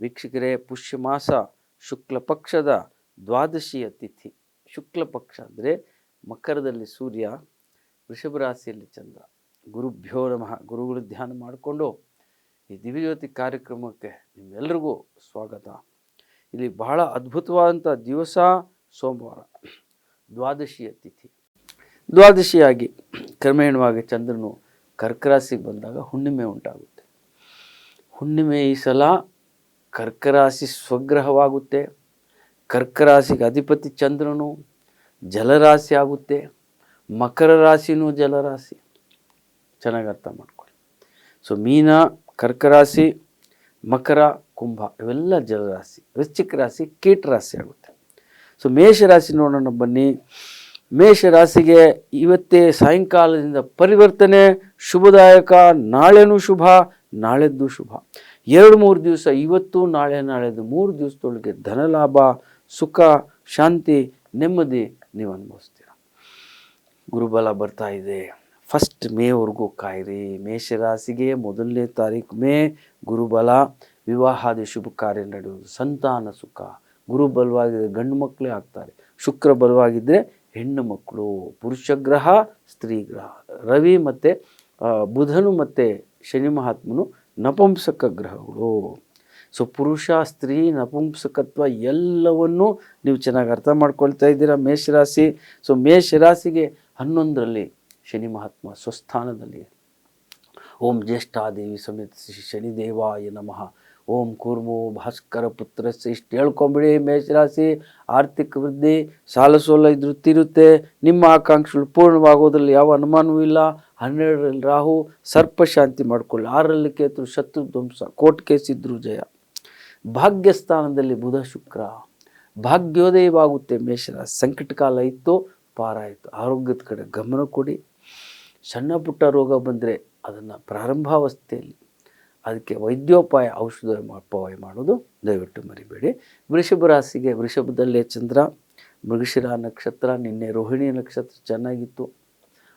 ವೀಕ್ಷಕರೇ ಪುಷ್ಯ ಮಾಸ ಶುಕ್ಲ ಪಕ್ಷದ ದ್ವಾದಶಿಯ ತಿಥಿ. ಶುಕ್ಲ ಪಕ್ಷ ಅಂದರೆ ಮಕರದಲ್ಲಿ ಸೂರ್ಯ ವೃಷಭ ರಾಶಿಯಲ್ಲಿ ಚಂದ್ರ. ಗುರುಭ್ಯೋ ನಮಃ. ಗುರುಗಳು ಧ್ಯಾನ ಮಾಡಿಕೊಂಡು ಈ ದಿವ್ಯಜ್ಯೋತಿ ಕಾರ್ಯಕ್ರಮಕ್ಕೆ ನಿಮ್ಮೆಲ್ಲರಿಗೂ ಸ್ವಾಗತ. ಇಲ್ಲಿ ಬಹಳ ಅದ್ಭುತವಾದಂಥ ದಿವಸ ಸೋಮವಾರ. ದ್ವಾದಶಿಯ ತಿಥಿ. ದ್ವಾದಶಿಯಾಗಿ ಕ್ರಮೇಣವಾಗಿ ಚಂದ್ರನು ಕರ್ಕರಾಸಿಗೆ ಬಂದಾಗ ಹುಣ್ಣಿಮೆ ಉಂಟಾಗುತ್ತೆ. ಹುಣ್ಣಿಮೆ ಈ ಸಲ ಕರ್ಕರಾಶಿ ಸ್ವಗ್ರಹವಾಗುತ್ತೆ, ಕರ್ಕರಾಶಿಗೆ ಅಧಿಪತಿ ಚಂದ್ರನು ಜಲರಾಶಿ ಆಗುತ್ತೆ, ಮಕರ ರಾಶಿನೂ ಜಲರಾಶಿ. ಚೆನ್ನಾಗಿ ಅರ್ಥ ಮಾಡ್ಕೊಳ್ಳಿ. ಸೊ ಮೀನ, ಕರ್ಕರಾಶಿ, ಮಕರ, ಕುಂಭ, ಇವೆಲ್ಲ ಜಲರಾಶಿ, ವೃಶ್ಚಿಕ ರಾಶಿ, ಕೀಟ ರಾಶಿ ಆಗುತ್ತೆ. ಸೊ ಮೇಷರಾಶಿ ನೋಡೋಣ ಬನ್ನಿ. ಮೇಷರಾಶಿಗೆ ಇವತ್ತೇ ಸಾಯಂಕಾಲದಿಂದ ಪರಿವರ್ತನೆ, ಶುಭದಾಯಕ, ನಾಳೆನೂ ಶುಭ, ನಾಳೆದ್ದು ಶುಭ. ಎರಡು ಮೂರು ದಿವಸ, ಇವತ್ತು ನಾಳೆ, ನಾಳೆದು ಮೂರು ದಿವಸದೊಳಗೆ ಧನಲಾಭ ಸುಖ, ಶಾಂತಿ, ನೆಮ್ಮದಿ ನೀವು ಅನುಭವಿಸ್ತೀರ? ಗುರುಬಲ ಬರ್ತಾ ಇದೆ. ಫಸ್ಟ್ ಮೇವರೆಗೂ ಕಾಯಿರಿ. ಮೇಷರಾಶಿಗೆ ಮೊದಲನೇ ತಾರೀಕು ಮೇ, ಗುರುಬಲ, ವಿವಾಹಾದಿ ಶುಭ ಕಾರ್ಯ ನಡೆಯುವುದು, ಸಂತಾನ ಸುಖ. ಗುರು ಬಲವಾಗಿದ್ದರೆ ಗಂಡು ಮಕ್ಕಳೇ ಆಗ್ತಾರೆ. ಶುಕ್ರ ಬಲವಾಗಿದ್ದರೆ ಹೆಣ್ಣು ಮಕ್ಕಳು. ಪುರುಷ ಗ್ರಹ, ಸ್ತ್ರೀ ಗ್ರಹ. ರವಿ ಮತ್ತು ಬುಧನು ಮತ್ತು ಶನಿ ಮಹಾತ್ಮನು ನಪುಂಸಕ ಗ್ರಹಗಳು. ಸೊ ಪುರುಷ, ಸ್ತ್ರೀ, ನಪುಂಸಕತ್ವ ಎಲ್ಲವನ್ನೂ ನೀವು ಚೆನ್ನಾಗಿ ಅರ್ಥ ಮಾಡ್ಕೊಳ್ತಾ ಇದ್ದೀರಾ ಮೇಷರಾಶಿ. ಸೊ ಮೇಷರಾಶಿಗೆ ಹನ್ನೊಂದರಲ್ಲಿ ಶನಿ ಮಹಾತ್ಮ ಸ್ವಸ್ಥಾನದಲ್ಲಿ. ಓಂ ಜ್ಯೇಷ್ಠಾದೇವಿ ಸಮೇತ ಶ್ರೀ ಶನಿದೇವಾಯ ನಮಃ. ಓಂ ಕೂರ್ಮು ಭಾಸ್ಕರ ಪುತ್ರಸ್ ಇಷ್ಟು ಹೇಳ್ಕೊಂಬಿಡಿ ಮೇಷರಾಶಿ ಆರ್ಥಿಕ ವೃದ್ಧಿ, ಸಾಲ ಸೋಲ ಇದ್ರು ತೀರುತ್ತೆ ನಿಮ್ಮ ಆಕಾಂಕ್ಷೆಗಳು ಪೂರ್ಣವಾಗೋದ್ರಲ್ಲಿ ಯಾವ ಅನುಮಾನವೂ ಇಲ್ಲ. ಹನ್ನೆರಡರಲ್ಲಿ ರಾಹು, ಸರ್ಪ ಶಾಂತಿ ಮಾಡ್ಕೊಳ್ಳಿ. ಆರರಲ್ಲಿ ಕೇತು, ಶತ್ರು ಧ್ವಂಸ ಕೋಟ್ ಕೇಸಿದ್ರು ಜಯ. ಭಾಗ್ಯಸ್ಥಾನದಲ್ಲಿ ಬುಧ ಶುಕ್ರ. ಭಾಗ್ಯೋದಯವಾಗುತ್ತೆ ಮೇಷರಾಶಿ ಸಂಕಟ ಕಾಲ ಇತ್ತು, ಪಾರಾಯಿತು. ಆರೋಗ್ಯದ ಕಡೆ ಗಮನ ಕೊಡಿ. ಸಣ್ಣ ಪುಟ್ಟ ರೋಗ ಬಂದರೆ ಅದನ್ನು ಪ್ರಾರಂಭಾವಸ್ಥೆಯಲ್ಲಿ ಅದಕ್ಕೆ ವೈದ್ಯೋಪಾಯ ಔಷಧ ಅಪಾಯ ಮಾಡೋದು ದಯವಿಟ್ಟು ಮರಿಬೇಡಿ. ವೃಷಭ ರಾಶಿಗೆ, ವೃಷಭದಲ್ಲೇ ಚಂದ್ರ, ಮೃಗಶಿರ ನಕ್ಷತ್ರ, ನಿನ್ನೆ ರೋಹಿಣಿ ನಕ್ಷತ್ರ ಚೆನ್ನಾಗಿತ್ತು.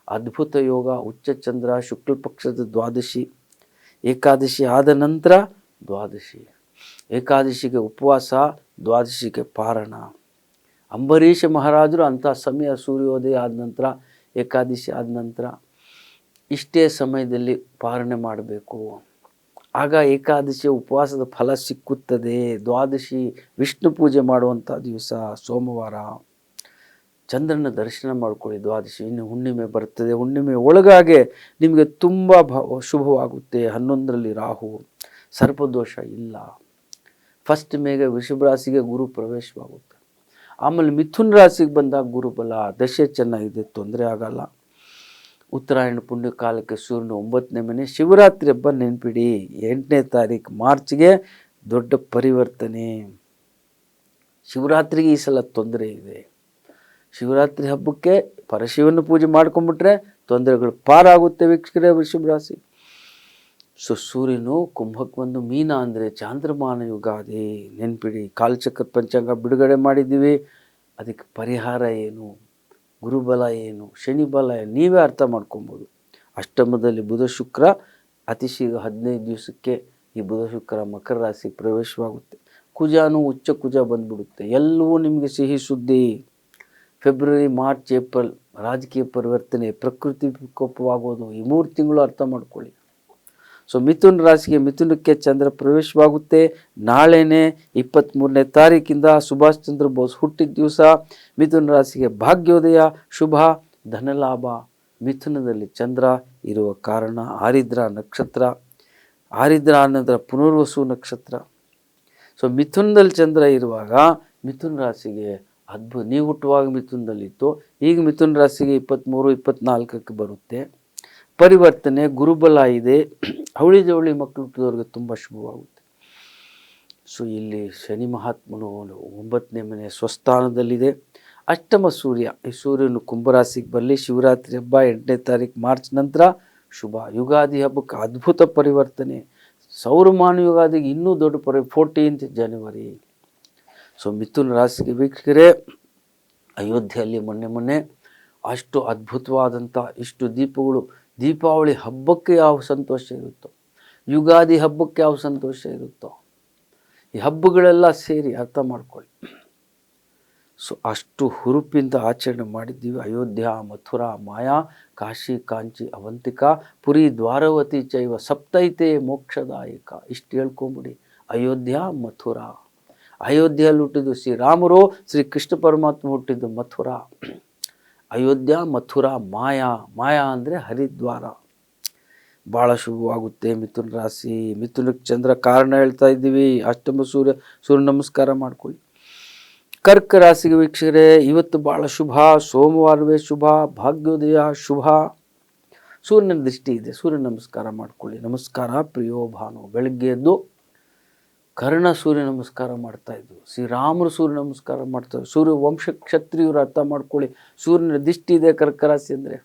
ಅದ್ಭುತ ಯೋಗ, ಉಚ್ಚ ಚಂದ್ರ, ಶುಕ್ಲ ಪಕ್ಷದ ದ್ವಾದಶಿ, ಏಕಾದಶಿ ಆದ ನಂತರ ದ್ವಾದಶಿ, ಏಕಾದಶಿಗೆ ಉಪವಾಸ, ದ್ವಾದಶಿಗೆ ಪಾರಣ. ಅಂಬರೀಷ ಮಹಾರಾಜರು ಅಂಥ ಸಮಯ ಸೂರ್ಯೋದಯ ಆದ ನಂತರ, ಏಕಾದಶಿ ಆದ ನಂತರ ಇಷ್ಟೇ ಸಮಯದಲ್ಲಿ ಪಾರಣೆ ಮಾಡಬೇಕು. ಆಗ ಏಕಾದಶಿ ಉಪವಾಸದ ಫಲ ಸಿಕ್ಕುತ್ತದೆ. ದ್ವಾದಶಿ ವಿಷ್ಣು ಪೂಜೆ ಮಾಡುವಂಥ ದಿವಸ ಸೋಮವಾರ. ಚಂದ್ರನ ದರ್ಶನ ಮಾಡ್ಕೊಳ್ಳಿ ದ್ವಾದಶಿ. ಇನ್ನು ಹುಣ್ಣಿಮೆ ಬರ್ತದೆ. ಹುಣ್ಣಿಮೆ ಒಳಗಾಗೆ ನಿಮಗೆ ತುಂಬ ಭ, ಶುಭವಾಗುತ್ತೆ. ಹನ್ನೊಂದರಲ್ಲಿ ರಾಹು. ಸರ್ಪದೋಷ ಇಲ್ಲ. ಫಸ್ಟ್ ಮೇಗೆ ವೃಷಭ ರಾಶಿಗೆ ಗುರು ಪ್ರವೇಶವಾಗುತ್ತೆ. ಆಮೇಲೆ ಮಿಥುನ್ ರಾಶಿಗೆ ಬಂದಾಗ ಗುರುಬಲ, ದಶೆ ಚೆನ್ನಾಗಿದೆ ತೊಂದರೆ ಆಗಲ್ಲ. ಉತ್ತರಾಯಣ ಪುಣ್ಯ ಕಾಲಕ್ಕೆ ಸೂರ್ಯನ ಒಂಬತ್ತನೇ ಮನೆ ಶಿವರಾತ್ರಿ ಹಬ್ಬ ನೆನ್ಪಿಡಿ. ಎಂಟನೇ ತಾರೀಕು ಮಾರ್ಚ್ಗೆ ದೊಡ್ಡ ಪರಿವರ್ತನೆ. ಶಿವರಾತ್ರಿಗೆ ಈ ಸಲ ತೊಂದರೆ ಇದೆ. ಶಿವರಾತ್ರಿ ಹಬ್ಬಕ್ಕೆ ಪರಶಿವನ ಪೂಜೆ ಮಾಡ್ಕೊಂಬಿಟ್ರೆ ತೊಂದರೆಗಳು ಪಾರಾಗುತ್ತೆ ವೀಕ್ಷಕರೇ ವೃಷಭ ರಾಶಿ. ಸೊ ಸೂರ್ಯನು ಕುಂಭಕ್ಕೆ ಬಂದು ಮೀನ ಅಂದರೆ ಚಾಂದ್ರಮಾನ ಯುಗಾದಿ ನೆನ್ಪಿಡಿ. ಕಾಲಚಕ್ರ ಪಂಚಾಂಗ ಬಿಡುಗಡೆ ಮಾಡಿದ್ದೀವಿ. ಅದಕ್ಕೆ ಪರಿಹಾರ ಏನು? ಗುರುಬಲ ಏನು, ಶನಿ ಬಲ ಏನು, ನೀವೇ ಅರ್ಥ ಮಾಡ್ಕೊಬೋದು. ಅಷ್ಟಮದಲ್ಲಿ ಬುಧ ಶುಕ್ರ, ಅತಿ ಶೀಘ್ರ ಹದಿನೈದು ದಿವಸಕ್ಕೆ ಈ ಬುಧ ಶುಕ್ರ ಮಕರ ರಾಶಿ ಪ್ರವೇಶವಾಗುತ್ತೆ. ಕುಜಾನು ಉಚ್ಚ ಕುಜ ಬಂದ್ಬಿಡುತ್ತೆ. ಎಲ್ಲವೂ ನಿಮಗೆ ಸಿಹಿ ಸುದ್ದಿ. ಫೆಬ್ರವರಿ, ಮಾರ್ಚ್, ಏಪ್ರಿಲ್ ರಾಜಕೀಯ ಪರಿವರ್ತನೆ, ಪ್ರಕೃತಿ ವಿಕೋಪವಾಗೋದು, ಈ ಮೂರು ತಿಂಗಳು ಅರ್ಥ ಮಾಡ್ಕೊಳ್ಳಿ. ಸೊ ಮಿಥುನ್ ರಾಶಿಗೆ ಮಿಥುನಕ್ಕೆ ಚಂದ್ರ ಪ್ರವೇಶವಾಗುತ್ತೆ. ನಾಳೆನೇ ಇಪ್ಪತ್ತ್ಮೂರನೇ ತಾರೀಕಿಂದ ಸುಭಾಷ್ ಚಂದ್ರ ಬೋಸ್ ಹುಟ್ಟಿದ ದಿವಸ ಮಿಥುನ್ ರಾಶಿಗೆ ಭಾಗ್ಯೋದಯ, ಶುಭ, ಧನಲಾಭ. ಮಿಥುನದಲ್ಲಿ ಚಂದ್ರ ಇರುವ ಕಾರಣ ಆರಿದ್ರ ನಕ್ಷತ್ರ, ಆರಿದ್ರ ಅನ್ನೋದರ ಪುನರ್ವಸು ನಕ್ಷತ್ರ. ಸೊ ಮಿಥುನದಲ್ಲಿ ಚಂದ್ರ ಇರುವಾಗ ಮಿಥುನ್ ರಾಶಿಗೆ ಅದ್ಭುತ ನೀವು ಹುಟ್ಟುವಾಗ ಮಿಥುನದಲ್ಲಿತ್ತು. ಈಗ ಮಿಥುನ್ ರಾಶಿಗೆ ಇಪ್ಪತ್ತ್ಮೂರು ಇಪ್ಪತ್ತ್ನಾಲ್ಕಕ್ಕೆ ಬರುತ್ತೆ. ಪರಿವರ್ತನೆ, ಗುರುಬಲ ಇದೆ. ಅವಳಿ ಜವಳಿ ಮಕ್ಕಳು ಹುಟ್ಟಿದವ್ರಿಗೆ ತುಂಬ ಶುಭವಾಗುತ್ತೆ. ಸೊ, ಇಲ್ಲಿ ಶನಿ ಮಹಾತ್ಮನು ಒಂಬತ್ತನೇ ಮನೆ ಸ್ವಸ್ಥಾನದಲ್ಲಿದೆ. ಅಷ್ಟಮ ಸೂರ್ಯ, ಈ ಸೂರ್ಯನು ಕುಂಭರಾಶಿಗೆ ಬರಲಿ, ಶಿವರಾತ್ರಿ ಹಬ್ಬ, ಎಂಟನೇ ತಾರೀಕು ಮಾರ್ಚ್ ನಂತರ ಶುಭ. ಯುಗಾದಿ ಹಬ್ಬಕ್ಕೆ ಅದ್ಭುತ ಪರಿವರ್ತನೆ. ಸೌರಮಾನ ಯುಗಾದಿಗೆ ಇನ್ನೂ ದೊಡ್ಡ ಪರಿ ಫೋರ್ಟೀನ್ತ್ ಜನವರಿ ಸೊ, ಮಿಥುನ ರಾಶಿಗೆ ವೀಕ್ಷಕರೇ, ಅಯೋಧ್ಯೆಯಲ್ಲಿ ಮೊನ್ನೆ ಮೊನ್ನೆ ಅಷ್ಟು ಅದ್ಭುತವಾದಂಥ ಇಷ್ಟು ದೀಪಗಳು ದೀಪಾವಳಿ ಹಬ್ಬಕ್ಕೆ ಯಾವ ಸಂತೋಷ ಇರುತ್ತೋ, ಯುಗಾದಿ ಹಬ್ಬಕ್ಕೆ ಯಾವ ಸಂತೋಷ ಇರುತ್ತೋ, ಈ ಹಬ್ಬಗಳೆಲ್ಲ ಸೇರಿ ಅರ್ಥ ಮಾಡ್ಕೊಳ್ಳಿ. ಸೊ, ಅಷ್ಟು ಹುರುಪಿಂದ ಆಚರಣೆ ಮಾಡಿದ್ದೀವಿ. ಅಯೋಧ್ಯ, ಮಥುರಾ, ಮಾಯಾ, ಕಾಶಿ, ಕಾಂಚಿ, ಅವಂತಿಕಾ, ಪುರಿ, ದ್ವಾರವತಿ ಚೈವ, ಸಪ್ತೈತೆ ಮೋಕ್ಷದಾಯಕ. ಇಷ್ಟು ಹೇಳ್ಕೊಂಬಿಡಿ. ಅಯೋಧ್ಯ, ಮಥುರಾ. ಅಯೋಧ್ಯೆಯಲ್ಲಿ ಹುಟ್ಟಿದ್ದು ಶ್ರೀರಾಮರು ಶ್ರೀ ಕೃಷ್ಣ ಪರಮಾತ್ಮ ಹುಟ್ಟಿದ್ದು ಮಥುರಾ. ಅಯೋಧ್ಯ, ಮಥುರಾ, ಮಾಯಾ. ಮಾಯಾ ಅಂದರೆ ಹರಿದ್ವಾರ. ಭಾಳ ಶುಭವಾಗುತ್ತೆ. ಮಿಥುನ ರಾಶಿ, ಮಿಥುನಕ್ಕೆ ಚಂದ್ರ ಕಾರಣ ಹೇಳ್ತಾ ಇದ್ದೀವಿ. ಅಷ್ಟಮ ಸೂರ್ಯ ಸೂರ್ಯ ನಮಸ್ಕಾರ ಮಾಡ್ಕೊಳ್ಳಿ. ಕರ್ಕ ರಾಶಿಗೆ ವೀಕ್ಷಕರೇ, ಇವತ್ತು ಭಾಳ ಶುಭ. ಸೋಮವಾರವೇ ಶುಭ. ಭಾಗ್ಯೋದಯ ಶುಭ. ಸೂರ್ಯನ ದೃಷ್ಟಿ ಇದೆ. ಸೂರ್ಯ ನಮಸ್ಕಾರ ಮಾಡ್ಕೊಳ್ಳಿ. ನಮಸ್ಕಾರ ಪ್ರಿಯೋ ಭಾನು. ಬೆಳಗ್ಗೆ ಎದ್ದು ಕರ್ಣ ಸೂರ್ಯ ನಮಸ್ಕಾರ ಮಾಡ್ತಾ ಇದ್ರು ಶ್ರೀರಾಮರು ಸೂರ್ಯ ನಮಸ್ಕಾರ ಮಾಡ್ತಾ ಇದ್ರು ಸೂರ್ಯ ವಂಶ ಕ್ಷತ್ರಿಯರು ಅರ್ಥ ಮಾಡ್ಕೊಳ್ಳಿ, ಸೂರ್ಯನ ದಿಷ್ಟಿ ಇದೆ ಕರ್ಕ ರಾಶಿ ಅಂದರೆ.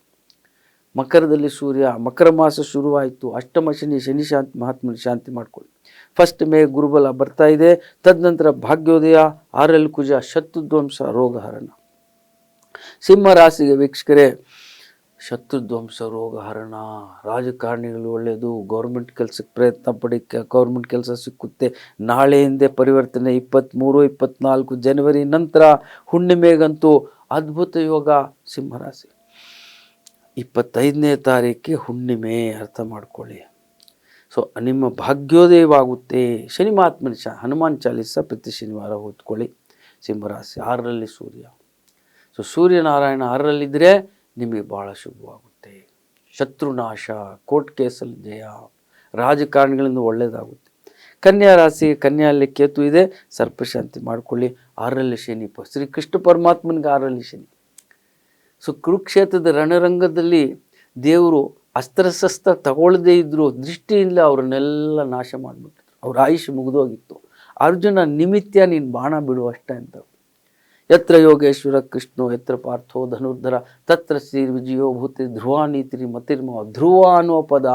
ಮಕರದಲ್ಲಿ ಸೂರ್ಯ, ಮಕರ ಮಾಸ ಶುರುವಾಯಿತು, ಅಷ್ಟಮ ಶನಿ ಶನಿ ಶಾಂತಿ ಮಹಾತ್ಮನ ಶಾಂತಿ ಮಾಡ್ಕೊಳ್ಳಿ. ಫಸ್ಟ್ ಮೇ ಗುರುಬಲ ಬರ್ತಾ ಇದೆ, ತದನಂತರ ಭಾಗ್ಯೋದಯ, ಆರಲ್ ಕುಜ, ಶತ್ರುಧ್ವಂಸ, ರೋಗಹರಣ. ಸಿಂಹ ರಾಶಿಗೆ ವೀಕ್ಷಕರೇ ಶತ್ರುಧ್ವಂಸ ರೋಗಹರಣ ರಾಜಕಾರಣಿಗಳು ಒಳ್ಳೆಯದು ಗೌರ್ಮೆಂಟ್ ಕೆಲಸಕ್ಕೆ ಪ್ರಯತ್ನ ಪಡಿ ಗೌರ್ಮೆಂಟ್ ಕೆಲಸ ಸಿಕ್ಕುತ್ತೆ. ನಾಳೆಯಿಂದ ಪರಿವರ್ತನೆ ಇಪ್ಪತ್ತ್ಮೂರು ಇಪ್ಪತ್ನಾಲ್ಕು ಜನವರಿ ನಂತರ ಹುಣ್ಣಿಮೆಗಂತೂ ಅದ್ಭುತ ಯೋಗ ಸಿಂಹರಾಶಿ. ಇಪ್ಪತ್ತೈದನೇ ತಾರೀಕಿಗೆ ಹುಣ್ಣಿಮೆ ಅರ್ಥ ಮಾಡ್ಕೊಳ್ಳಿ. ಸೊ ನಿಮ್ಮ ಭಾಗ್ಯೋದಯವಾಗುತ್ತೆ. ಶನಿ ಮಹಾತ್ಮನ ಶಾ ಹನುಮಾನ್ ಚಾಲೀಸ ಪ್ರತಿ ಶನಿವಾರ ಓದ್ಕೊಳ್ಳಿ. ಸಿಂಹರಾಶಿ ಆರರಲ್ಲಿ ಸೂರ್ಯ. ಸೊ ಸೂರ್ಯನಾರಾಯಣ ಆರರಲ್ಲಿದ್ದರೆ ನಿಮಗೆ ಭಾಳ ಶುಭವಾಗುತ್ತೆ. ಶತ್ರುನಾಶ, ಕೋರ್ಟ್ ಕೇಸಲ್ಲಿ ಜಯ, ರಾಜಕಾರಣಿಗಳಿಂದ ಒಳ್ಳೆಯದಾಗುತ್ತೆ ಕನ್ಯಾ ರಾಶಿ, ಕನ್ಯಾಲ್ಲಿ ಕೇತು ಇದೆ. ಸರ್ಪಶಾಂತಿ ಮಾಡಿಕೊಳ್ಳಿ. ಆರಲ್ಲಿ ಶನಿ ಪ, ಶ್ರೀ ಕೃಷ್ಣ ಪರಮಾತ್ಮನಿಗೆ ಆರಲ್ಲಿ ಶನಿ. ಸೊ, ಕುರುಕ್ಷೇತ್ರದ ರಣರಂಗದಲ್ಲಿ ದೇವರು ಅಸ್ತ್ರಶಸ್ತ್ರ ತಗೊಳ್ಳದೇ ಇದ್ದರೂ ದೃಷ್ಟಿಯಿಂದ ಅವರನ್ನೆಲ್ಲ ನಾಶ ಮಾಡಿಬಿಟ್ಟಿದ್ರು ಅವ್ರ ಆಯುಷ್ ಮುಗಿದೋಗಿತ್ತು. ಅರ್ಜುನ ನಿಮಿತ್ಯ ನೀನು ಬಾಣ ಬಿಡುವಷ್ಟೇ ಅಂತ ಯತ್ರ ಯೋಗೇಶ್ವರ ಕೃಷ್ಣೋ ಯತ್ರ ಪಾರ್ಥೋ ಧನುರ್ಧರ ತತ್ರ ಶ್ರೀ ವಿಜಯೋ ಭೂತಿ ಧ್ರುವ ನೀತಿರಿ ಮತಿರ್ಮ ಧ್ರುವ ಅನ್ನೋ ಪದ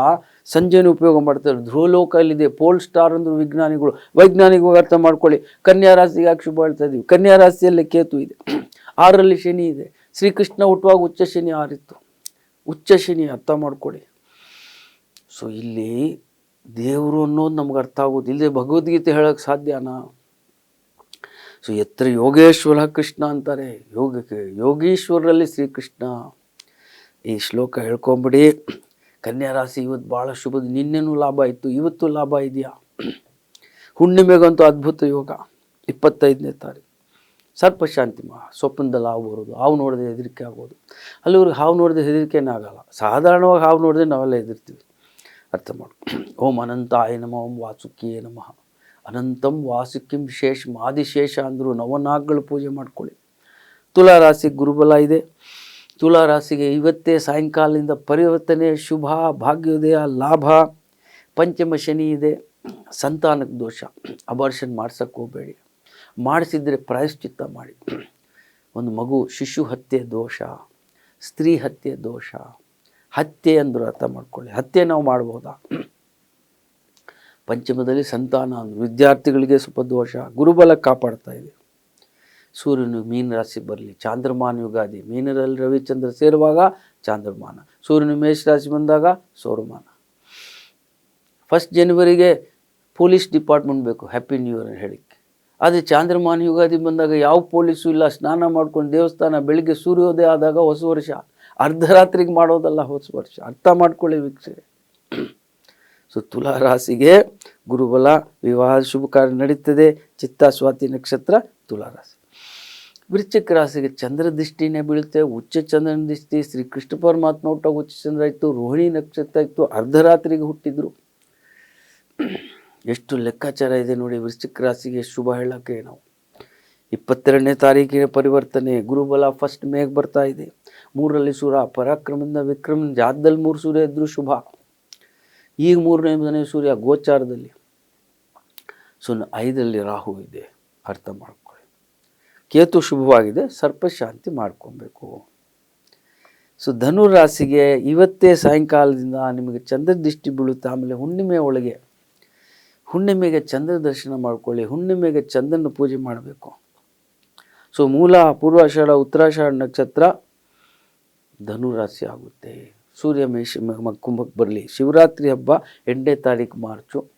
ಸಂಜೆನೂ ಉಪಯೋಗ ಮಾಡ್ತಾರೆ. ಧ್ರುವ ಲೋಕ ಇಲ್ಲಿದೆ ಪೋಲ್ ಸ್ಟಾರ್ ಅಂದ್ರು ವಿಜ್ಞಾನಿಗಳು, ವೈಜ್ಞಾನಿಕವಾಗಿ ಅರ್ಥ ಮಾಡ್ಕೊಳ್ಳಿ. ಕನ್ಯಾ ರಾಶಿಗೆ ಯಾಕೆ ಶುಭ ಹೇಳ್ತಾ ಇದೀವಿ. ಕನ್ಯಾ ರಾಶಿಯಲ್ಲಿ ಕೇತು ಇದೆ. ಆರರಲ್ಲಿ ಶನಿ ಇದೆ. ಶ್ರೀಕೃಷ್ಣ ಹುಟ್ಟುವಾಗ ಉಚ್ಚ ಶನಿ ಆರಿತ್ತು. ಉಚ್ಚ ಶನಿ ಅರ್ಥ ಮಾಡ್ಕೊಳ್ಳಿ. ಸೊ ಇಲ್ಲಿ ದೇವರು ಅನ್ನೋದು ನಮ್ಗೆ ಅರ್ಥ ಆಗೋದು ಇಲ್ಲದೆ ಭಗವದ್ಗೀತೆ ಹೇಳೋಕ್ಕೆ ಸಾಧ್ಯನಾ? ಸೊ ಎತ್ತರ ಯೋಗೇಶ್ವರ ಕೃಷ್ಣ ಅಂತಾರೆ. ಯೋಗಕ್ಕೆ, ಯೋಗೀಶ್ವರರಲ್ಲಿ ಶ್ರೀಕೃಷ್ಣ. ಈ ಶ್ಲೋಕ ಹೇಳ್ಕೊಂಬಿಡಿ. ಕನ್ಯಾ ರಾಶಿ ಇವತ್ತು ಭಾಳ ಶುಭ ನಿನ್ನೆನೂ ಲಾಭ ಇತ್ತು, ಇವತ್ತು ಲಾಭ ಇದೆಯಾ? ಹುಣ್ಣಿಮೆಗಂತೂ ಅದ್ಭುತ ಯೋಗ, ಇಪ್ಪತ್ತೈದನೇ ತಾರೀಕು. ಸರ್ಪ ಶಾಂತಿ ಮಾ ಸ್ವಪ್ನದಲ್ಲಿ ಹಾವು ಬರೋದು, ಹಾವು ನೋಡಿದ್ರೆ ಹೆದರಿಕೆ ಆಗೋದು. ಅಲ್ಲಿವ್ರಿಗೆ ಹಾವು ನೋಡಿದ್ರೆ ಹೆದರಿಕೆನೇ ಆಗಲ್ಲ. ಸಾಧಾರಣವಾಗಿ ಹಾವು ನೋಡಿದ್ರೆ ನಾವೆಲ್ಲ ಹೆದರ್ತೀವಿ. ಅರ್ಥ ಮಾಡು. ಓಂ ಅನಂತಾಯ ನಮ, ಓಂ ವಾಸುಕಿಯೇ ನಮಃ. ಅನಂತಂ ವಾಸುಕಿಂ ಶೇಷ ಮಾದಿಶೇಷ ಅಂದರು ನವನಾಗಗಳು ಪೂಜೆ ಮಾಡ್ಕೊಳ್ಳಿ. ತುಲಾ ರಾಶಿ ಗುರುಬಲ ಇದೆ. ತುಲಾ ರಾಶಿಗೆ ಇವತ್ತೇ ಸಾಯಂಕಾಲದಿಂದ ಪರಿವರ್ತನೆ, ಶುಭ, ಭಾಗ್ಯೋದಯ, ಲಾಭ, ಪಂಚಮ ಶನಿ ಇದೆ. ಸಂತಾನಕ್ಕೆ ದೋಷ. ಅಬಾರ್ಷನ್ ಮಾಡ್ಸಕ್ಕೆ ಹೋಗಬೇಡಿ. ಮಾಡಿಸಿದರೆ ಪ್ರಾಯಶ್ಚಿತ್ತ ಮಾಡಿ. ಒಂದು ಮಗು ಶಿಶು ಹತ್ಯೆ ದೋಷ, ಸ್ತ್ರೀ ಹತ್ಯೆ ದೋಷ. ಹತ್ಯೆ ಅಂದರು ಅರ್ಥ ಮಾಡ್ಕೊಳ್ಳಿ. ಹತ್ಯೆ ನಾವು ಮಾಡ್ಬೋದಾ? ಪಂಚಮದಲ್ಲಿ ಸಂತಾನ ವಿದ್ಯಾರ್ಥಿಗಳಿಗೆ ಸ್ವಲ್ಪ ದೋಷ. ಗುರುಬಲ ಕಾಪಾಡ್ತಾ ಇದೆ. ಸೂರ್ಯನು ಮೀನ ರಾಶಿ ಬರಲಿ, ಚಾಂದ್ರಮಾನ ಯುಗಾದಿ. ಮೀನರಲ್ಲಿ ರವಿಚಂದ್ರ ಸೇರುವಾಗ ಚಾಂದ್ರಮಾನ. ಸೂರ್ಯನು ಮೇಷ ರಾಶಿ ಬಂದಾಗ ಸೌರಮಾನ. ಫಸ್ಟ್ ಜನವರಿಗೆ ಪೊಲೀಸ್ ಡಿಪಾರ್ಟ್ಮೆಂಟ್ ಬೇಕು ಹ್ಯಾಪಿ ನ್ಯೂ ಇಯರ್ ಹೇಳಿಕ್ಕೆ. ಆದರೆ ಚಾಂದ್ರಮಾನ ಯುಗಾದಿ ಬಂದಾಗ ಯಾವ ಪೊಲೀಸು ಇಲ್ಲ, ಸ್ನಾನ ಮಾಡ್ಕೊಂಡು ದೇವಸ್ಥಾನ ಬೆಳಿಗ್ಗೆ ಸೂರ್ಯೋದಯ ಆದಾಗ ಹೊಸ ವರ್ಷ. ಅರ್ಧರಾತ್ರಿಗೆ ಮಾಡೋದಲ್ಲ ಹೊಸ ವರ್ಷ. ಅರ್ಥ ಮಾಡ್ಕೊಳ್ಳಿ ವೀಕ್ಷಣೆ ಸೊ ತುಲಾ ರಾಶಿಗೆ ಗುರುಬಲ ವಿವಾಹ ಶುಭ ಕಾರ್ಯ ನಡೀತದೆ. ಚಿತ್ತ, ಸ್ವಾತಿ ನಕ್ಷತ್ರ, ತುಲಾ ರಾಶಿ. ವೃಶ್ಚಿಕ ರಾಶಿಗೆ ಚಂದ್ರ ದೃಷ್ಟಿನೇ ಬೀಳುತ್ತೆ. ಉಚ್ಚ ಚಂದ್ರನ ದೃಷ್ಟಿ ಶ್ರೀ ಕೃಷ್ಣ ಪರಮಾತ್ಮ ಹುಟ್ಟಾಗ ಉಚ್ಚ ಚಂದ್ರ ಇತ್ತು. ರೋಹಿಣಿ ನಕ್ಷತ್ರ ಇತ್ತು. ಅರ್ಧರಾತ್ರಿಗೆ ಹುಟ್ಟಿದ್ರು. ಎಷ್ಟು ಲೆಕ್ಕಾಚಾರ ಇದೆ ನೋಡಿ ವೃಶ್ಚಿಕ ರಾಶಿಗೆ ಶುಭ ಹೇಳೋಕ್ಕೆ ನಾವು. ಇಪ್ಪತ್ತೆರಡನೇ ತಾರೀಕಿನ ಪರಿವರ್ತನೆ, ಗುರುಬಲ ಫಸ್ಟ್ ಮೇಗ್ ಬರ್ತಾ ಇದೆ. ಮೂರರಲ್ಲಿ ಸೂರ ಪರಾಕ್ರಮದಿಂದ ವಿಕ್ರಮ, ಜಾತದಲ್ಲಿ ಮೂರು ಸೂರ್ಯ ಇದ್ದರೂ ಶುಭ. ಈಗ ಮೂರನೇ ಮನೆ ಸೂರ್ಯ ಗೋಚಾರದಲ್ಲಿ. ಸೊ ಐದರಲ್ಲಿ ರಾಹು ಇದೆ. ಅರ್ಥ ಮಾಡ್ಕೊಳ್ಳಿ. ಕೇತು ಶುಭವಾಗಿದೆ. ಸರ್ಪ ಶಾಂತಿ ಮಾಡ್ಕೊಬೇಕು. ಸೊ, ಧನು ರಾಶಿಗೆ ಇವತ್ತೇ ಸಾಯಂಕಾಲದಿಂದ ನಿಮಗೆ ಚಂದ್ರ ದೃಷ್ಟಿ ಬೀಳುತ್ತೆ. ಆಮೇಲೆ ಹುಣ್ಣಿಮೆ ಒಳಗೆ ಹುಣ್ಣಿಮೆಗೆ ಚಂದ್ರ ದರ್ಶನ ಮಾಡ್ಕೊಳ್ಳಿ. ಹುಣ್ಣಿಮೆಗೆ ಚಂದ್ರನ ಪೂಜೆ ಮಾಡಬೇಕು. ಸೊ, ಮೂಲ, ಪೂರ್ವಾಷಾಢ, ಉತ್ತರಾಷಾಢ ನಕ್ಷತ್ರ ಧನುರಾಶಿ ಆಗುತ್ತೆ. ಸೂರ್ಯ ಮೇಷ ಕುಂಭಕ್ಕೆ ಬರಲಿ. ಶಿವರಾತ್ರಿ ಹಬ್ಬ ಎಂಟನೇ ತಾರೀಕು ಮಾರ್ಚು.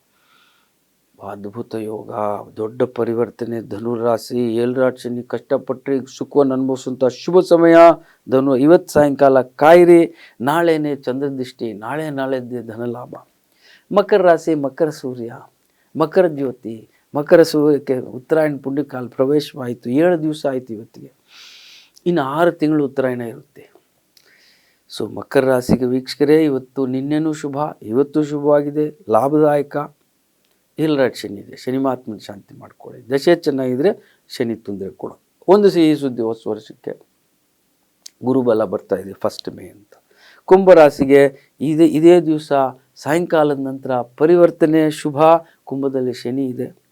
ಅದ್ಭುತ ಯೋಗ, ದೊಡ್ಡ ಪರಿವರ್ತನೆ, ಧನುರಾಶಿ ಏಳ್ರಾಟ್ ಶನಿ ಕಷ್ಟಪಟ್ಟರೆ ಸುಖವನ್ನು ಅನುಭವಿಸುವಂಥ ಶುಭ ಸಮಯ. ಧನು, ಇವತ್ತು ಸಾಯಂಕಾಲ ಕಾಯಿರಿ. ನಾಳೆನೇ ಚಂದ್ರದೃಷ್ಟಿ ನಾಳೆ ನಾಳೆದ್ದೇ ಧನಲಾಭ. ಮಕರ ರಾಶಿ, ಮಕರ ಸೂರ್ಯ, ಮಕರ ಜ್ಯೋತಿ, ಮಕರ ಸೂರ್ಯಕ್ಕೆ ಉತ್ತರಾಯಣ ಪುಣ್ಯಕಾಲ ಪ್ರವೇಶವಾಯಿತು. ಏಳು ದಿವಸ ಆಯಿತು ಇವತ್ತಿಗೆ. ಇನ್ನು ಆರು ತಿಂಗಳು ಉತ್ತರಾಯಣ ಇರುತ್ತೆ. ಸೊ ಮಕರ ರಾಶಿಗೆ ವೀಕ್ಷಕರೇ, ಇವತ್ತು ನಿನ್ನೆನೂ ಶುಭ, ಇವತ್ತು ಶುಭವಾಗಿದೆ, ಲಾಭದಾಯಕ, ಎಲ್ಲರ ಶನಿ ಇದೆ. ಶನಿ ಮಹಾತ್ಮನ ಶಾಂತಿ ಮಾಡಿಕೊಳ್ಳಿ. ದಶೆ ಚೆನ್ನಾಗಿದ್ದರೆ ಶನಿ ತೊಂದರೆ ಕೊಡು. ಒಂದು ಸಿಹಿ ಸುದ್ದಿ ಹೊಸ ವರ್ಷಕ್ಕೆ ಗುರುಬಲ ಬರ್ತಾ ಇದೆ ಫಸ್ಟ್ ಮೇ ಅಂತ. ಕುಂಭರಾಶಿಗೆ ಇದೇ ಇದೇ ದಿವಸ ಸಾಯಂಕಾಲದ ನಂತರ ಪರಿವರ್ತನೆ ಶುಭ, ಕುಂಭದಲ್ಲಿ ಶನಿ ಇದೆ.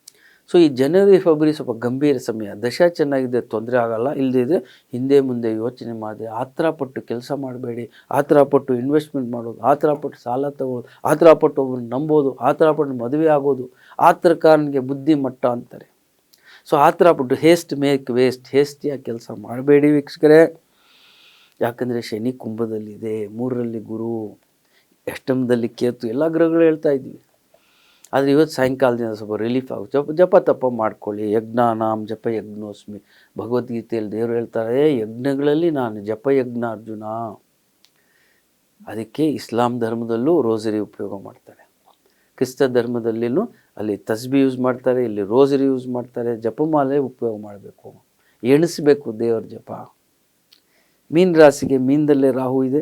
ಸೊ ಈ ಜನವರಿ ಫೆಬ್ರವರಿ ಸ್ವಲ್ಪ ಗಂಭೀರ ಸಮಯ. ದಶ ಚೆನ್ನಾಗಿದೆ, ತೊಂದರೆ ಆಗಲ್ಲ. ಇಲ್ಲದಿದ್ದರೆ ಹಿಂದೆ ಮುಂದೆ ಯೋಚನೆ ಮಾಡಿದೆ ಆ ಥರ ಪಟ್ಟು ಕೆಲಸ ಮಾಡಬೇಡಿ ಆತರ ಪಟ್ಟು ಇನ್ವೆಸ್ಟ್ಮೆಂಟ್ ಮಾಡೋದು ಆತರ ಪಟ್ಟು ಸಾಲ ತಗೋದು ಥರ ಪಟ್ಟು ಒಬ್ಬರನ್ನ ನಂಬೋದು ಆತರ ಪಟ್ಟು ಮದುವೆ ಆಗೋದು ಆತರ ಕಾರಣಿಗೆ ಬುದ್ಧಿ ಮಟ್ಟ ಅಂತಾರೆ. ಸೊ ಆತರ ಪಟ್ಟು ಹೇಸ್ಟ್ ಮೇಕ್ ವೇಸ್ಟ್ ಹೇಸ್ಟಿಯಾಗಿ ಕೆಲಸ ಮಾಡಬೇಡಿ ವೀಕ್ಷಕರೇ. ಯಾಕಂದರೆ ಶನಿ ಕುಂಭದಲ್ಲಿದೆ, ಮೂರರಲ್ಲಿ ಗುರು, ಅಷ್ಟಮದಲ್ಲಿ ಕೇತು, ಎಲ್ಲ ಗ್ರಹಗಳು ಹೇಳ್ತಾ ಇದ್ವಿ ಆದರೆ ಇವತ್ತು ಸಾಯಂಕಾಲದಿಂದ ಸ್ವಲ್ಪ ರಿಲೀಫ್ ಆಗುತ್ತೆ. ಜಪ ಜಪ ತಪ ಮಾಡ್ಕೊಳ್ಳಿ. ಯಜ್ಞಾನಾಂ ಜಪ ಯಜ್ಞೋಸ್ಮಿ. ಭಗವದ್ಗೀತೆಯಲ್ಲಿ ದೇವರು ಹೇಳ್ತಾರೆ ಯಜ್ಞಗಳಲ್ಲಿ ನಾನು ಜಪ ಯಜ್ಞ ಅರ್ಜುನ. ಅದಕ್ಕೆ ಇಸ್ಲಾಂ ಧರ್ಮದಲ್ಲೂ ರೋಸರಿ ಉಪಯೋಗ ಮಾಡ್ತಾರೆ. ಕ್ರಿಸ್ತ ಧರ್ಮದಲ್ಲಿನೂ ಅಲ್ಲಿ ತಸ್ಬಿ ಯೂಸ್ ಮಾಡ್ತಾರೆ, ಇಲ್ಲಿ ರೋಸರಿ ಯೂಸ್ ಮಾಡ್ತಾರೆ, ಜಪಮಾಲೆ ಉಪಯೋಗ ಮಾಡಬೇಕು. ಎಣಿಸ್ಬೇಕು ದೇವರ ಜಪ. ಮೀನ್ ರಾಶಿಗೆ ಮೀನದಲ್ಲೇ ರಾಹು ಇದೆ.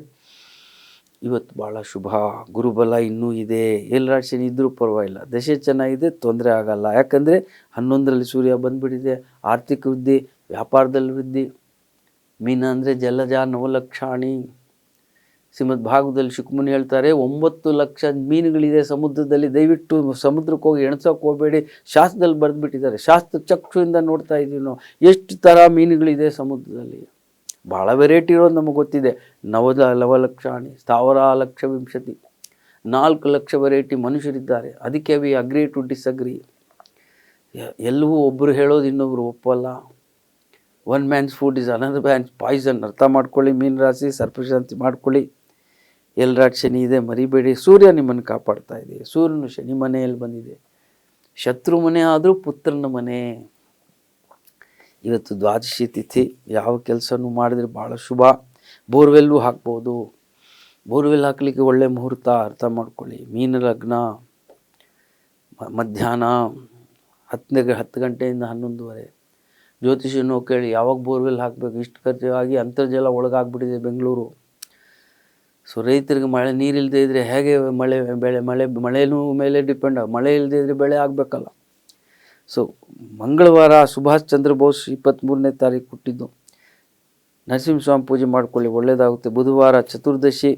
ಇವತ್ತು ಭಾಳ ಶುಭ. ಗುರುಬಲ ಇನ್ನೂ ಇದೆ. ಏಳರಾಟ್ ಶನಿ ಇದ್ದರೂ ಪರವಾಗಿಲ್ಲ. ದಶೆ ಚೆನ್ನಾಗಿದೆ ತೊಂದರೆ ಆಗಲ್ಲ. ಯಾಕಂದರೆ ಹನ್ನೊಂದರಲ್ಲಿ ಸೂರ್ಯ ಬಂದುಬಿಟ್ಟಿದೆ. ಆರ್ಥಿಕ ವೃದ್ಧಿ, ವ್ಯಾಪಾರದಲ್ಲಿ ವೃದ್ಧಿ. ಮೀನ ಅಂದರೆ ಜಲಜ, ನವಲಕ್ಷಾಣಿ. ಶ್ರೀಮದ್ ಭಾಗದಲ್ಲಿ ಶುಕ್ಮುನಿ ಹೇಳ್ತಾರೆ, ಒಂಬತ್ತು ಲಕ್ಷ ಮೀನುಗಳಿದೆ ಸಮುದ್ರದಲ್ಲಿ. ದಯವಿಟ್ಟು ಸಮುದ್ರಕ್ಕೆ ಹೋಗಿ ಎಣಸೋಕೆ ಹೋಗಬೇಡಿ. ಶಾಸ್ತ್ರದಲ್ಲಿ ಬರೆದ್ಬಿಟ್ಟಿದ್ದಾರೆ. ಶಾಸ್ತ್ರ ಚಕ್ಷುವಿಂದ ನೋಡ್ತಾ ಇದ್ದೀವಿ ನಾವು ಎಷ್ಟು ಥರ ಮೀನುಗಳಿದೆ ಸಮುದ್ರದಲ್ಲಿ. ಭಾಳ ವೆರೈಟಿ ಇರೋದು ನಮಗೆ ಗೊತ್ತಿದೆ. ನವದ ಲವಲಕ್ಷಾಣಿ, ಸ್ಥಾವರ ಲಕ್ಷ ವಿಂಶತಿ ನಾಲ್ಕು ಲಕ್ಷ ವೆರೈಟಿ ಮನುಷ್ಯರಿದ್ದಾರೆ. ಅದಕ್ಕೆ ವಿ ಅಗ್ರಿ ಟು ಡಿಸ್ಅಗ್ರಿ ಎಲ್ಲವೂ ಒಬ್ಬರು ಹೇಳೋದು ಇನ್ನೊಬ್ರು ಒಪ್ಪಲ್ಲ. One man's food is another man's poison ಅರ್ಥ ಮಾಡ್ಕೊಳ್ಳಿ, ಮೀನು ರಾಶಿ, ಸರ್ಪಶಾಂತಿ ಮಾಡ್ಕೊಳ್ಳಿ. ಎಲ್ಲರಾಟ್ ಶನಿ ಇದೆ, ಮರಿಬೇಡಿ. ಸೂರ್ಯ ನಿಮ್ಮನ್ನು ಕಾಪಾಡ್ತಾ ಇದೆ. ಸೂರ್ಯನು ಶನಿ ಮನೆಯಲ್ಲಿ ಬಂದಿದೆ. ಶತ್ರು ಮನೆ ಆದರೂ ಪುತ್ರನ ಮನೆ. ಇವತ್ತು ದ್ವಾದಶಿ ತಿಥಿ, ಯಾವ ಕೆಲಸನೂ ಮಾಡಿದ್ರೆ ಭಾಳ ಶುಭ. ಬೋರ್ವೆಲ್ಲೂ ಹಾಕ್ಬೋದು. ಬೋರ್ವೆಲ್ ಹಾಕಲಿಕ್ಕೆ ಒಳ್ಳೆ ಮುಹೂರ್ತ, ಅರ್ಥ ಮಾಡ್ಕೊಳ್ಳಿ. ಮೀನ ಲಗ್ನ ಮಧ್ಯಾಹ್ನ ಹತ್ತನೇ ಹತ್ತು ಗಂಟೆಯಿಂದ ಹನ್ನೊಂದುವರೆ. ಜ್ಯೋತಿಷನೂ ಕೇಳಿ, ಯಾವಾಗ ಬೋರ್ವೆಲ್ ಹಾಕಬೇಕು? ಇಷ್ಟು ಖರ್ಚಾಗಿ ಅಂತರ್ಜಲ ಒಳಗಾಗ್ಬಿಟ್ಟಿದೆ ಬೆಂಗಳೂರು. ಸೊ, ರೈತರಿಗೆ ಮಳೆ ನೀರಿಲ್ಲದೆ ಇದ್ದರೆ ಹೇಗೆ ಮಳೆ, ಬೆಳೆ, ಮಳೆ, ಮಳೆನೂ ಮೇಲೆ ಡಿಪೆಂಡ್ ಮಳೆ ಇಲ್ಲದೆ ಇದ್ದರೆ ಬೆಳೆ ಆಗಬೇಕಲ್ಲ. ಸೊ ಮಂಗಳವಾರ ಸುಭಾಷ್ ಚಂದ್ರ ಬೋಸ್ ಇಪ್ಪತ್ತ್ಮೂರನೇ ತಾರೀಕು ಹುಟ್ಟಿದ್ದು. ನರಸಿಂಹಸ್ವಾಮಿ ಪೂಜೆ ಮಾಡ್ಕೊಳ್ಳಿ ಒಳ್ಳೆಯದಾಗುತ್ತೆ ಬುಧವಾರ ಚತುರ್ದಶಿ.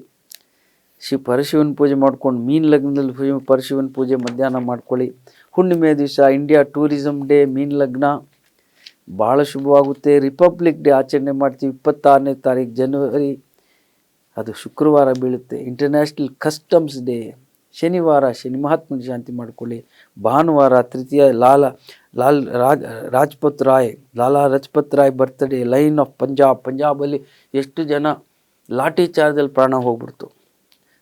ಶ್ರೀ ಪರಶಿವನ ಪೂಜೆ ಮಾಡ್ಕೊಂಡು, ಮೀನು ಲಗ್ನದಲ್ಲಿ ಪೂಜೆ, ಪರಶಿವನ ಪೂಜೆ ಮಧ್ಯಾಹ್ನ ಮಾಡ್ಕೊಳ್ಳಿ. ಹುಣ್ಣಿಮೆ ದಿವಸ ಇಂಡಿಯಾ ಟೂರಿಸಮ್ ಡೇ ಮೀನು ಲಗ್ನ. ಭಾಳ ಶುಭವಾಗುತ್ತೆ. ರಿಪಬ್ಲಿಕ್ ಡೇ ಆಚರಣೆ ಮಾಡ್ತೀವಿ, ಇಪ್ಪತ್ತಾರನೇ ತಾರೀಕು ಜನವರಿ ಅದು ಶುಕ್ರವಾರ ಬೀಳುತ್ತೆ. ಇಂಟರ್ನ್ಯಾಷನಲ್ ಕಸ್ಟಮ್ಸ್ ಡೇ ಶನಿವಾರ ಶನಿ ಮಹಾತ್ಮನ ಶಾಂತಿ ಮಾಡ್ಕೊಳ್ಳಿ. ಭಾನುವಾರ ತೃತೀಯ Lala, Lal Raj, Rajpat Rai, Lala Rajpat Rai birthday lion of Punjab ಪಂಜಾಬಲ್ಲಿ ಎಷ್ಟು ಜನ ಲಾಠಿ ಚಾರ್ಜಲ್ಲಿ ಪ್ರಾಣ ಹೋಗ್ಬಿಡ್ತು.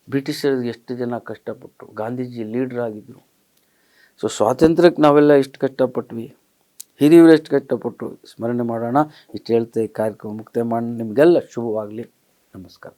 ಬ್ರಿಟಿಷರಿಗೆ ಎಷ್ಟು ಜನ ಕಷ್ಟಪಟ್ಟರು ಗಾಂಧೀಜಿ ಲೀಡ್ರ್ ಆಗಿದ್ದರು ಸೊ ಸ್ವಾತಂತ್ರ್ಯಕ್ಕೆ ನಾವೆಲ್ಲ ಎಷ್ಟು ಕಷ್ಟಪಟ್ವಿ? ಹಿರಿಯವರು ಎಷ್ಟು ಕಷ್ಟಪಟ್ಟು ಸ್ಮರಣೆ ಮಾಡೋಣ. ಇಷ್ಟು ಹೇಳ್ತಾ ಕಾರ್ಯಕ್ರಮ ಮುಕ್ತಾಯ ಮಾಡೋಣ. ನಿಮಗೆಲ್ಲ ಶುಭವಾಗಲಿ. ನಮಸ್ಕಾರ.